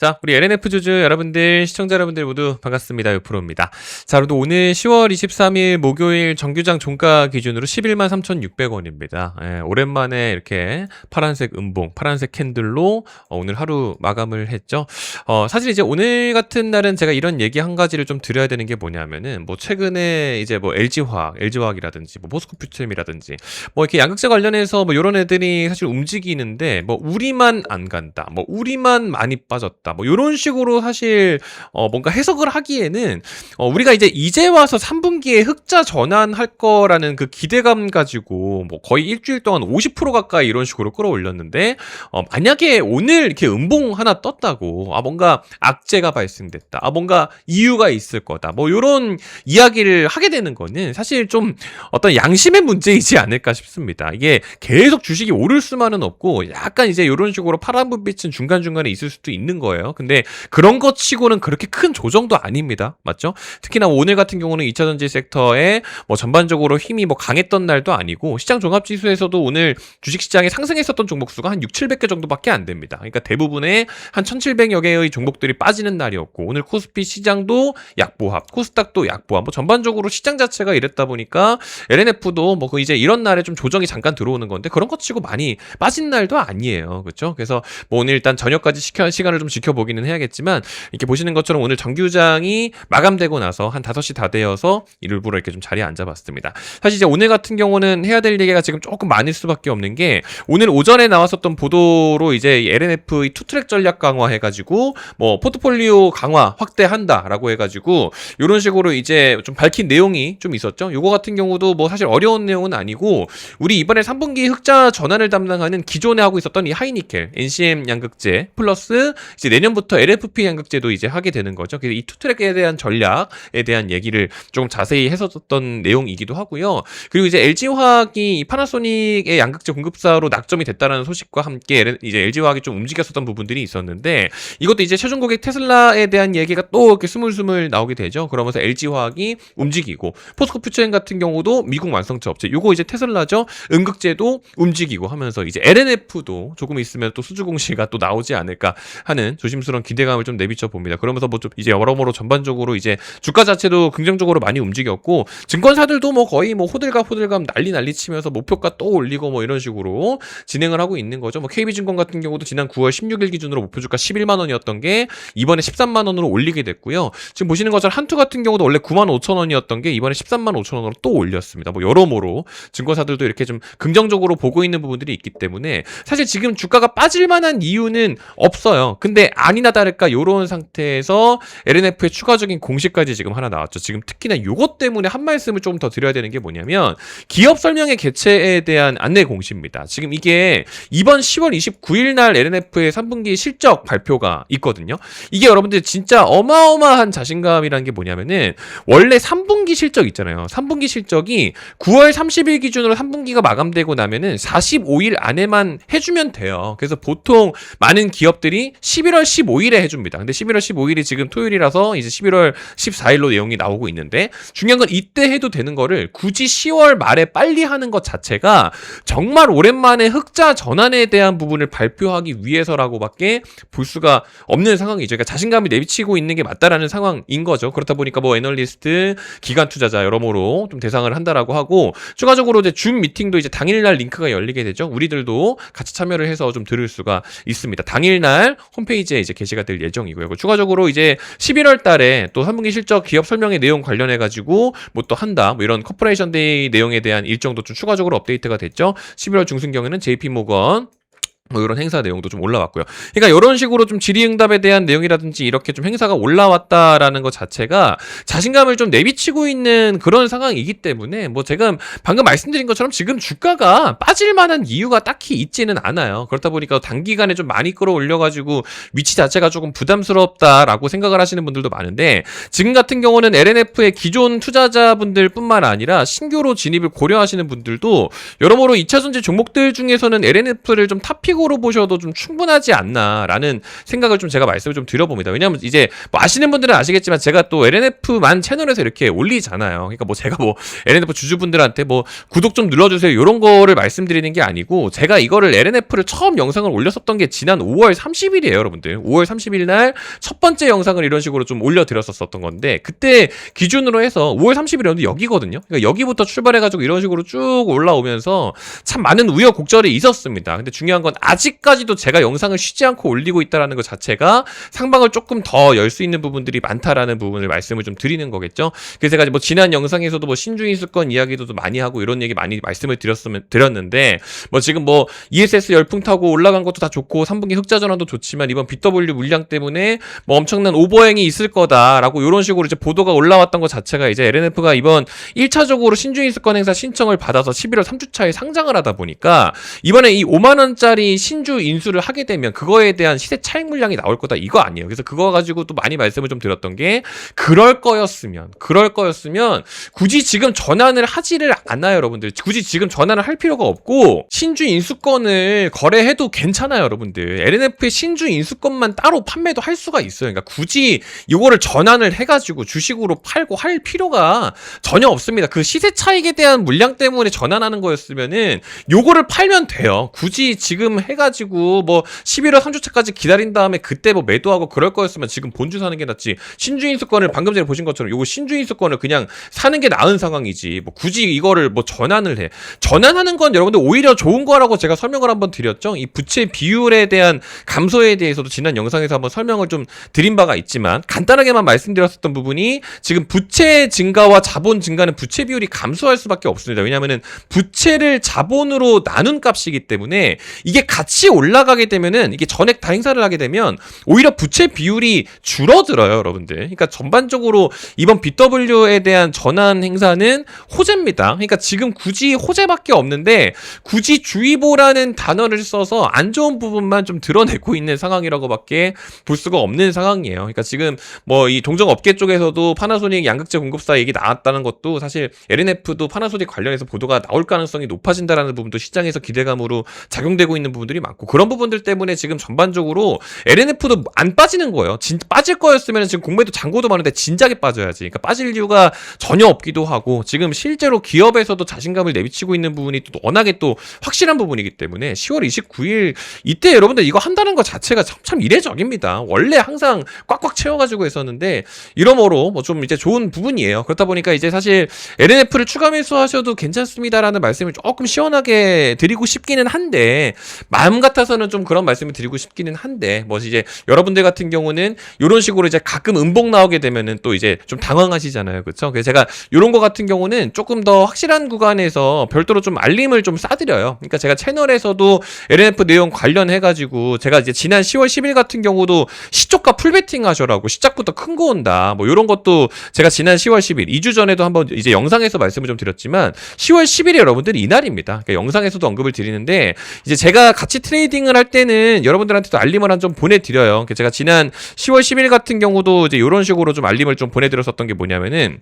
자, 우리 LNF 주주 여러분들, 시청자 여러분들 모두 반갑습니다. 요프로입니다. 자, 그래도 오늘 10월 23일 목요일 정규장 종가 기준으로 11만 3,600원입니다. 예, 오랜만에 이렇게 파란색 음봉, 파란색 캔들로 어, 오늘 하루 마감을 했죠. 어, 사실 이제 오늘 같은 날은 제가 이런 얘기 한 가지를 좀 드려야 되는 게 뭐냐면은 뭐 최근에 이제 뭐 LG화학, LG화학이라든지 뭐 포스코퓨처엠이라든지 뭐 이렇게 양극재 관련해서 뭐 이런 애들이 사실 움직이는데 뭐 우리만 안 간다. 뭐 우리만 많이 빠졌다. 뭐 이런 식으로 사실 어 뭔가 해석을 하기에는 어 우리가 이제 이제 와서 3분기에 흑자 전환할 거라는 그 기대감 가지고 뭐 거의 일주일 동안 50% 가까이 이런 식으로 끌어올렸는데 어 만약에 오늘 이렇게 음봉 하나 떴다고 아 뭔가 악재가 발생됐다. 아 뭔가 이유가 있을 거다. 뭐 요런 이야기를 하게 되는 거는 사실 좀 어떤 양심의 문제이지 않을까 싶습니다. 이게 계속 주식이 오를 수만은 없고 약간 이제 이런 식으로 파란 불 빛은 중간중간에 있을 수도 있는 거예요. 근데 그런 것 치고는 그렇게 큰 조정도 아닙니다. 맞죠? 특히나 오늘 같은 경우는 2차 전지 섹터에 뭐 전반적으로 힘이 뭐 강했던 날도 아니고 시장 종합 지수에서도 오늘 주식 시장에 상승했었던 종목 수가 한 6, 700개 정도밖에 안 됩니다. 그러니까 대부분의 한 1700여 개의 종목들이 빠지는 날이었고 오늘 코스피 시장도 약보합, 코스닥도 약보합 뭐 전반적으로 시장 자체가 이랬다 보니까 LNF도 뭐그 이제 이런 날에 좀 조정이 잠깐 들어오는 건데 그런 것 치고 많이 빠진 날도 아니에요. 그렇죠? 그래서 뭐 오늘 일단 저녁까지 시켜, 시간을 좀 지켜 보기는 해야겠지만 이렇게 보시는 것처럼 오늘 정규장이 마감되고 나서 한 5시 다 되어서 일부러 이렇게 좀 자리에 앉아봤습니다. 사실 이제 오늘 같은 경우는 해야 될 얘기가 지금 조금 많을 수밖에 없는 게 오늘 오전에 나왔었던 보도로 이제 LNF 이 투트랙 전략 강화 해가지고 뭐 포트폴리오 강화 확대한다라고 해가지고 이런 식으로 이제 좀 밝힌 내용이 좀 있었죠. 요거 같은 경우도 뭐 사실 어려운 내용은 아니고 우리 이번에 3분기 흑자 전환을 담당하는 기존에 하고 있었던 이 하이니켈, NCM 양극재 플러스 이제 내년부터 LFP 양극재도 이제 하게 되는 거죠. 그래서 이 투트랙에 대한 전략에 대한 얘기를 좀 자세히 했었던 내용이기도 하고요. 그리고 이제 LG화학이 파나소닉의 양극재 공급사로 낙점이 됐다는 소식과 함께 이제 LG화학이 좀 움직였었던 부분들이 있었는데 이것도 이제 최종 고객 테슬라에 대한 얘기가 또 이렇게 스물스물 나오게 되죠. 그러면서 LG화학이 움직이고 포스코 퓨처엠 같은 경우도 미국 완성차 업체 요거 이제 테슬라죠. 음극재도 움직이고 하면서 이제 LNF도 조금 있으면 또 수주 공시가 또 나오지 않을까 하는 조심스러운 기대감을 좀 내비쳐 봅니다. 그러면서 뭐 좀 이제 여러모로 전반적으로 이제 주가 자체도 긍정적으로 많이 움직였고 증권사들도 뭐 거의 뭐 호들갑 호들갑 난리 난리 치면서 목표가 또 올리고 뭐 이런 식으로 진행을 하고 있는 거죠. 뭐 KB증권 같은 경우도 지난 9월 16일 기준으로 목표 주가 11만 원이었던 게 이번에 13만 원으로 올리게 됐고요. 지금 보시는 것처럼 한투 같은 경우도 원래 9만 5천 원이었던 게 이번에 13만 5천 원으로 또 올렸습니다. 뭐 여러모로 증권사들도 이렇게 좀 긍정적으로 보고 있는 부분들이 있기 때문에 사실 지금 주가가 빠질 만한 이유는 없어요. 근데 아니나 다를까 요런 상태에서 LNF의 추가적인 공시까지 지금 하나 나왔죠. 지금 특히나 요것 때문에 한 말씀을 조금 더 드려야 되는 게 뭐냐면 기업 설명회 개최에 대한 안내 공시입니다. 지금 이게 이번 10월 29일 날 LNF의 3분기 실적 발표가 있거든요. 이게 여러분들 진짜 어마어마한 자신감이라는 게 뭐냐면은 원래 3분기 실적 있잖아요. 3분기 실적이 9월 30일 기준으로 3분기가 마감되고 나면은 45일 안에만 해주면 돼요. 그래서 보통 많은 기업들이 11월 15일에 해줍니다. 근데 11월 15일이 지금 토요일이라서 이제 11월 14일로 내용이 나오고 있는데 중요한 건 이때 해도 되는 거를 굳이 10월 말에 빨리 하는 것 자체가 정말 오랜만에 흑자 전환에 대한 부분을 발표하기 위해서라고밖에 볼 수가 없는 상황이죠. 그러니까 자신감이 내비치고 있는 게 맞다라는 상황인 거죠. 그렇다 보니까 뭐 애널리스트, 기관 투자자 여러모로 좀 대상을 한다라고 하고 추가적으로 이제 줌 미팅도 이제 당일날 링크가 열리게 되죠. 우리들도 같이 참여를 해서 좀 들을 수가 있습니다. 당일날 홈페이지 에 이제 게시가 될 예정이고요. 추가적으로 이제 11월 달에 또 3분기 실적 기업 설명의 내용 관련해 가지고 뭐 또 한다. 뭐 이런 커퍼레이션 데이 내용에 대한 일정도 좀 추가적으로 업데이트가 됐죠. 11월 중순경에는 JP 모건 뭐 이런 행사 내용도 좀 올라왔고요. 그러니까 이런 식으로 좀 질의응답에 대한 내용이라든지 이렇게 좀 행사가 올라왔다라는 것 자체가 자신감을 좀 내비치고 있는 그런 상황이기 때문에 뭐 제가 방금 말씀드린 것처럼 지금 주가가 빠질 만한 이유가 딱히 있지는 않아요. 그렇다 보니까 단기간에 좀 많이 끌어올려가지고 위치 자체가 조금 부담스럽다라고 생각을 하시는 분들도 많은데 지금 같은 경우는 LNF의 기존 투자자분들뿐만 아니라 신규로 진입을 고려하시는 분들도 여러모로 2차전지 종목들 중에서는 LNF를 좀 탑픽으 로 주식으로 보셔도 좀 충분하지 않나라는 생각을 좀 제가 말씀을 좀 드려봅니다. 왜냐하면 이제 뭐 아시는 분들은 아시겠지만 제가 또 LNF만 채널에서 이렇게 올리잖아요. 그러니까 뭐 제가 뭐 LNF 주주분들한테 뭐 구독 좀 눌러주세요 이런 거를 말씀드리는 게 아니고 제가 이거를 LNF를 처음 영상을 올렸었던 게 지난 5월 30일이에요, 여러분들. 5월 30일 날 첫 번째 영상을 이런 식으로 좀 올려드렸었던 건데 그때 기준으로 해서 5월 30일이었는데 여기거든요. 그러니까 여기부터 출발해가지고 이런 식으로 쭉 올라오면서 참 많은 우여곡절이 있었습니다. 근데 중요한 건 아직까지도 제가 영상을 쉬지 않고 올리고 있다라는 것 자체가 상방을 조금 더 열 수 있는 부분들이 많다라는 부분을 말씀을 좀 드리는 거겠죠. 그래서 제가 뭐 지난 영상에서도 뭐 신주인 수권 이야기도 좀 많이 하고 이런 얘기 많이 말씀을 드렸으면 드렸는데 뭐 지금 뭐 ESS 열풍 타고 올라간 것도 다 좋고 3분기 흑자 전환도 좋지만 이번 BW 물량 때문에 뭐 엄청난 오버행이 있을 거다라고 이런 식으로 이제 보도가 올라왔던 것 자체가 이제 LNF가 이번 1차적으로 신주인 수권 행사 신청을 받아서 11월 3주차에 상장을 하다 보니까 이번에 이 5만 원짜리 신주 인수를 하게 되면 그거에 대한 시세 차익 물량이 나올 거다 이거 아니에요. 그래서 그거 가지고 또 많이 말씀을 좀 드렸던 게 그럴 거였으면 그럴 거였으면 굳이 지금 전환을 하지를 않아요, 여러분들. 굳이 지금 전환을 할 필요가 없고 신주 인수권을 거래해도 괜찮아요, 여러분들. LNF의 신주 인수권만 따로 판매도 할 수가 있어요. 그러니까 굳이 이거를 전환을 해가지고 주식으로 팔고 할 필요가 전혀 없습니다. 그 시세 차익에 대한 물량 때문에 전환하는 거였으면은 요거를 팔면 돼요. 굳이 지금 해가지고 뭐 11월 3주차까지 기다린 다음에 그때 뭐 매도하고 그럴 거였으면 지금 본주 사는 게 낫지. 신주인수권을 방금 전에 보신 것처럼 요거 신주인수권을 그냥 사는 게 나은 상황이지. 뭐 굳이 이거를 뭐 전환을 해. 전환하는 건 여러분들 오히려 좋은 거라고 제가 설명을 한번 드렸죠. 이 부채 비율에 대한 감소에 대해서도 지난 영상에서 한번 설명을 좀 드린 바가 있지만 간단하게만 말씀드렸었던 부분이 지금 부채 증가와 자본 증가는 부채 비율이 감소할 수밖에 없습니다. 왜냐하면은 부채를 자본으로 나눈 값이기 때문에 이게 같이 올라가게 되면은 이게 전액 다 행사를 하게 되면 오히려 부채 비율이 줄어들어요, 여러분들. 그러니까 전반적으로 이번 BW에 대한 전환 행사는 호재입니다. 그러니까 지금 굳이 호재밖에 없는데 굳이 주의보라는 단어를 써서 안 좋은 부분만 좀 드러내고 있는 상황이라고밖에 볼 수가 없는 상황이에요. 그러니까 지금 뭐 이 동종 업계 쪽에서도 파나소닉 양극재 공급사 얘기 나왔다는 것도 사실 LNF도 파나소닉 관련해서 보도가 나올 가능성이 높아진다라는 부분도 시장에서 기대감으로 작용되고 있는 부분 들이 많고 그런 부분들 때문에 지금 전반적으로 LNF도 안 빠지는 거예요. 진 빠질 거였으면 지금 공매도 잔고도 많은데 진작에 빠져야지. 그러니까 빠질 이유가 전혀 없기도 하고 지금 실제로 기업에서도 자신감을 내비치고 있는 부분이 또 워낙에 또 확실한 부분이기 때문에 10월 29일 이때 여러분들 이거 한다는 것 자체가 참, 참 이례적입니다. 원래 항상 꽉꽉 채워가지고 했었는데 이러므로 뭐 좀 이제 좋은 부분이에요. 그렇다 보니까 이제 사실 LNF를 추가 매수하셔도 괜찮습니다라는 말씀을 조금 시원하게 드리고 싶기는 한데 마음 같아서는 좀 그런 말씀을 드리고 싶기는 한데 뭐 이제 여러분들 같은 경우는 이런 식으로 이제 가끔 음봉 나오게 되면은 또 이제 좀 당황하시잖아요. 그렇죠? 그래서 제가 이런 거 같은 경우는 조금 더 확실한 구간에서 별도로 좀 알림을 좀 싸드려요. 그러니까 제가 채널에서도 LNF 내용 관련해 가지고 제가 이제 지난 10월 10일 같은 경우도 시초가 풀베팅 하셔라고 시작부터 큰 거 온다. 뭐 이런 것도 제가 지난 10월 10일 2주 전에도 한번 이제 영상에서 말씀을 좀 드렸지만 10월 10일에 여러분들이 이날입니다. 그러니까 영상에서도 언급을 드리는데 이제 제가 같이 트레이딩을 할 때는 여러분들한테도 알림을 한 좀 보내드려요. 제가 지난 10월 10일 같은 경우도 이제 이런 식으로 좀 알림을 좀 보내드렸었던 게 뭐냐면은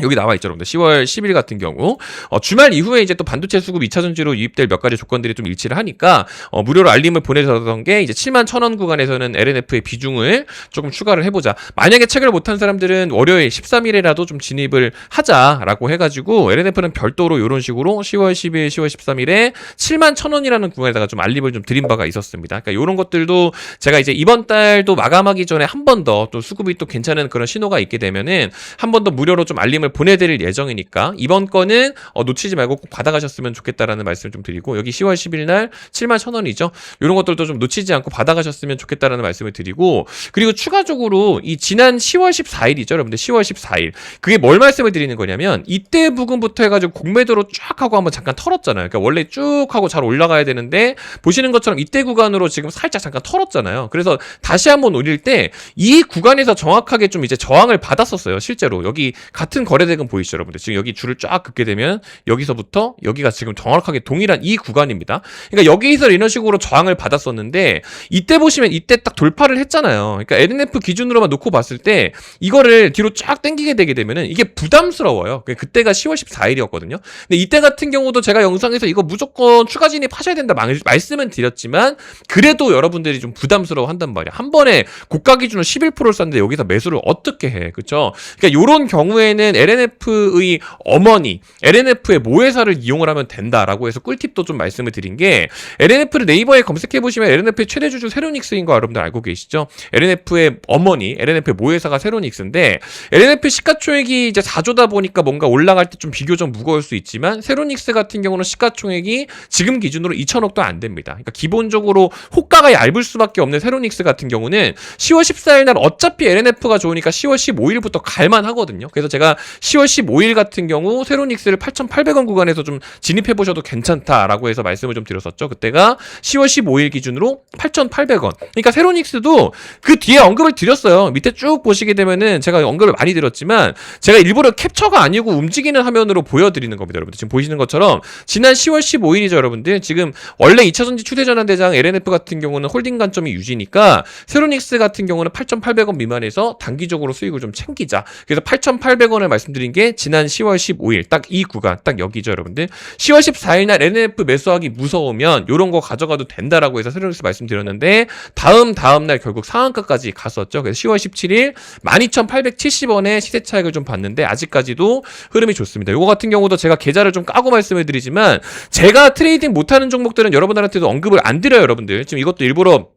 여기 나와 있죠, 여러분들. 10월 10일 같은 경우 어, 주말 이후에 이제 또 반도체 수급 2차 전지로 유입될 몇 가지 조건들이 좀 일치를 하니까 어, 무료로 알림을 보내줬던 게 이제 7만 1,000원 구간에서는 LNF의 비중을 조금 추가를 해보자. 만약에 체크를 못한 사람들은 월요일 13일에라도 좀 진입을 하자라고 해가지고 LNF는 별도로 이런 식으로 10월 10일, 10월 13일에 7만 1,000원이라는 구간에다가 좀 알림을 좀 드린 바가 있었습니다. 그러니까 이런 것들도 제가 이제 이번 달도 마감하기 전에 한 번 더 또 수급이 또 괜찮은 그런 신호가 있게 되면은 한 번 더 무료로 좀 알림을 보내드릴 예정이니까 이번 건은 어, 놓치지 말고 꼭 받아가셨으면 좋겠다라는 말씀을 좀 드리고 여기 10월 10일 날 7만 1,000원이죠. 이런 것들도 좀 놓치지 않고 받아가셨으면 좋겠다라는 말씀을 드리고 그리고 추가적으로 이 지난 10월 14일이죠, 여러분들 10월 14일 그게 뭘 말씀을 드리는 거냐면 이때 부근부터 해가지고 공매도로 쫙 하고 한번 잠깐 털었잖아요. 그러니까 원래 쭉 하고 잘 올라가야 되는데 보시는 것처럼 이때 구간으로 지금 살짝 잠깐 털었잖아요. 그래서 다시 한번 올릴 때 이 구간에서 정확하게 좀 이제 저항을 받았었어요. 실제로 여기 같은 거래 거래대금 보이시죠, 여러분들? 지금 여기 줄을 쫙 긋게 되면 여기서부터 여기가 지금 정확하게 동일한 이 구간입니다. 그러니까 여기서 이런 식으로 저항을 받았었는데 이때 보시면 이때 딱 돌파를 했잖아요. 그러니까 LNF 기준으로만 놓고 봤을 때 이거를 뒤로 쫙 당기게 되게 되면은 이게 부담스러워요. 그- 그때가 10월 14일이었거든요. 근데 이때 같은 경우도 제가 영상에서 이거 무조건 추가 진입하셔야 된다 말- 말씀은 드렸지만 그래도 여러분들이 좀 부담스러워 한단 말이야. 한 번에 고가 기준으로 11%를 쐈는데 여기서 매수를 어떻게 해. 그쵸? 그러니까 요런 경우에는 LNF의 어머니, LNF의 모회사를 이용을 하면 된다라고 해서 꿀팁도 좀 말씀을 드린 게 LNF를 네이버에 검색해 보시면 LNF의 최대 주주 세로닉스인 거 여러분들 알고 계시죠? LNF의 어머니, LNF의 모회사가 세로닉스인데 LNF 시가총액이 이제 4조다 보니까 뭔가 올라갈 때 좀 비교적 무거울 수 있지만 세로닉스 같은 경우는 시가총액이 지금 기준으로 2천억도 안 됩니다. 그러니까 기본적으로 호가가 얇을 수밖에 없는 세로닉스 같은 경우는 10월 14일 날 어차피 LNF가 좋으니까 10월 15일부터 갈만 하거든요. 그래서 제가 10월 15일 같은 경우 세로닉스를 8,800원 구간에서 좀 진입해 보셔도 괜찮다라고 해서 말씀을 좀 드렸었죠. 그때가 10월 15일 기준으로 8,800원. 그러니까 세로닉스도 그 뒤에 언급을 드렸어요. 밑에 쭉 보시게 되면은 제가 언급을 많이 드렸지만 제가 일부러 캡처가 아니고 움직이는 화면으로 보여드리는 겁니다, 여러분들. 지금 보시는 것처럼 지난 10월 15일이죠, 여러분들. 지금 원래 2차전지 추대전환 대장 LNF 같은 경우는 홀딩 관점이 유지니까 세로닉스 같은 경우는 8,800원 미만에서 단기적으로 수익을 좀 챙기자. 그래서 8,800원을 말씀드린 게 지난 10월 15일 딱 이 구간 딱 여기죠, 여러분들. 10월 14일 날 NF 매수하기 무서우면 요런 거 가져가도 된다라고 해서 세로닉스 말씀드렸는데 다음 다음 날 결국 상한가까지 갔었죠. 그래서 10월 17일 12,870원의 시세 차익을 좀 봤는데 아직까지도 흐름이 좋습니다. 요거 같은 경우도 제가 계좌를 좀 까고 말씀을 드리지만 제가 트레이딩 못하는 종목들은 여러분들한테도 언급을 안 드려요, 여러분들. 지금 이것도 일부러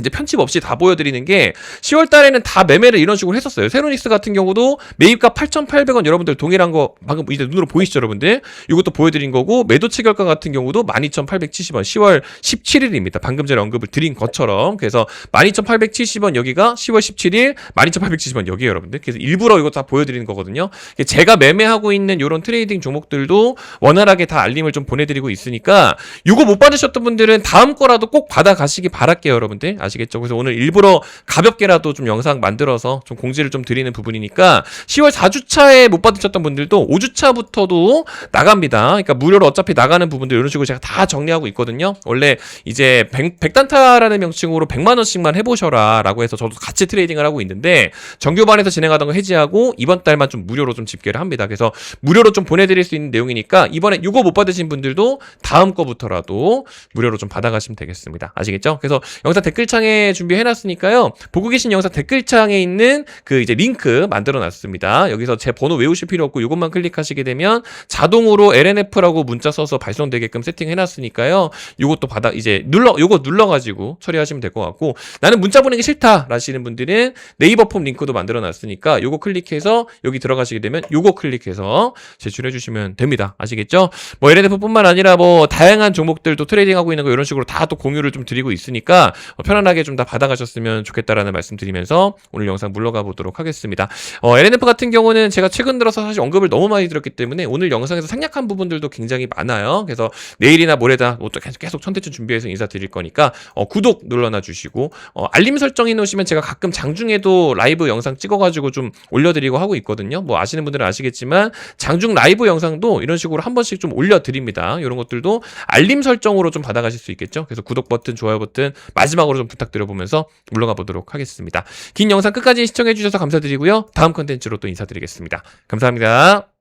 이제 편집 없이 다 보여드리는 게 10월 달에는 다 매매를 이런 식으로 했었어요. 세로닉스 같은 경우도 매입가 8,800원 여러분들 동일한 거 방금 이제 눈으로 보이시죠, 여러분들? 이것도 보여드린 거고 매도 체결가 같은 경우도 12,870원 10월 17일입니다. 방금 전에 언급을 드린 것처럼 그래서 12,870원 여기가 10월 17일 12,870원 여기에요, 여러분들. 그래서 일부러 이거 다 보여드리는 거거든요. 제가 매매하고 있는 이런 트레이딩 종목들도 원활하게 다 알림을 좀 보내드리고 있으니까 이거 못 받으셨던 분들은 다음 거라도 꼭 받아가시기 바랄게요, 여러분들. 아시겠죠? 그래서 오늘 일부러 가볍게라도 좀 영상 만들어서 좀 공지를 좀 드리는 부분이니까 10월 4주차에 못 받으셨던 분들도 5주차부터도 나갑니다. 그러니까 무료로 어차피 나가는 부분들 이런 식으로 제가 다 정리하고 있거든요. 원래 이제 100, 100 단타라는 명칭으로 100만 원씩만 해보셔라 라고 해서 저도 같이 트레이딩을 하고 있는데 정규반에서 진행하던 거 해지하고 이번 달만 좀 무료로 좀 집계를 합니다. 그래서 무료로 좀 보내드릴 수 있는 내용이니까 이번에 이거 못 받으신 분들도 다음 거부터라도 무료로 좀 받아가시면 되겠습니다. 아시겠죠? 그래서 영상 댓글 창에 준비해놨으니까요. 보고 계신 영상 댓글창에 있는 그 이제 링크 만들어놨습니다. 여기서 제 번호 외우실 필요 없고 이것만 클릭하시게 되면 자동으로 LNF라고 문자 써서 발송되게끔 세팅해놨으니까요. 이것도 받아 이제 눌러 요거 눌러가지고 처리하시면 될 것 같고 나는 문자 보내기 싫다 라시는 분들은 네이버 폼 링크도 만들어놨으니까 요거 클릭해서 여기 들어가시게 되면 요거 클릭해서 제출해 주시면 됩니다. 아시겠죠? 뭐 LNF뿐만 아니라 뭐 다양한 종목들도 트레이딩하고 있는 거 이런 식으로 다 또 공유를 좀 드리고 있으니까 어, 편안하게 좀 다 받아가셨으면 좋겠다라는 말씀 드리면서 오늘 영상 물러가 보도록 하겠습니다. 어, LNF 같은 경우는 제가 최근 들어서 사실 언급을 너무 많이 드렸기 때문에 오늘 영상에서 생략한 부분들도 굉장히 많아요. 그래서 내일이나 모레다 뭐또 계속 계속 컨텐츠 준비해서 인사드릴 거니까 어, 구독 눌러놔 주시고 어, 알림 설정 해 놓으시면 제가 가끔 장중에도 라이브 영상 찍어가지고 좀 올려드리고 하고 있거든요. 뭐 아시는 분들은 아시겠지만 장중 라이브 영상도 이런 식으로 한 번씩 좀 올려드립니다. 이런 것들도 알림 설정으로 좀 받아가실 수 있겠죠. 그래서 구독 버튼, 좋아요 버튼 마지막으로 좀 부탁드려보면서 물러가 보도록 하겠습니다. 긴 영상 끝까지 시청해주셔서 감사드리고요. 다음 컨텐츠로 또 인사드리겠습니다. 감사합니다.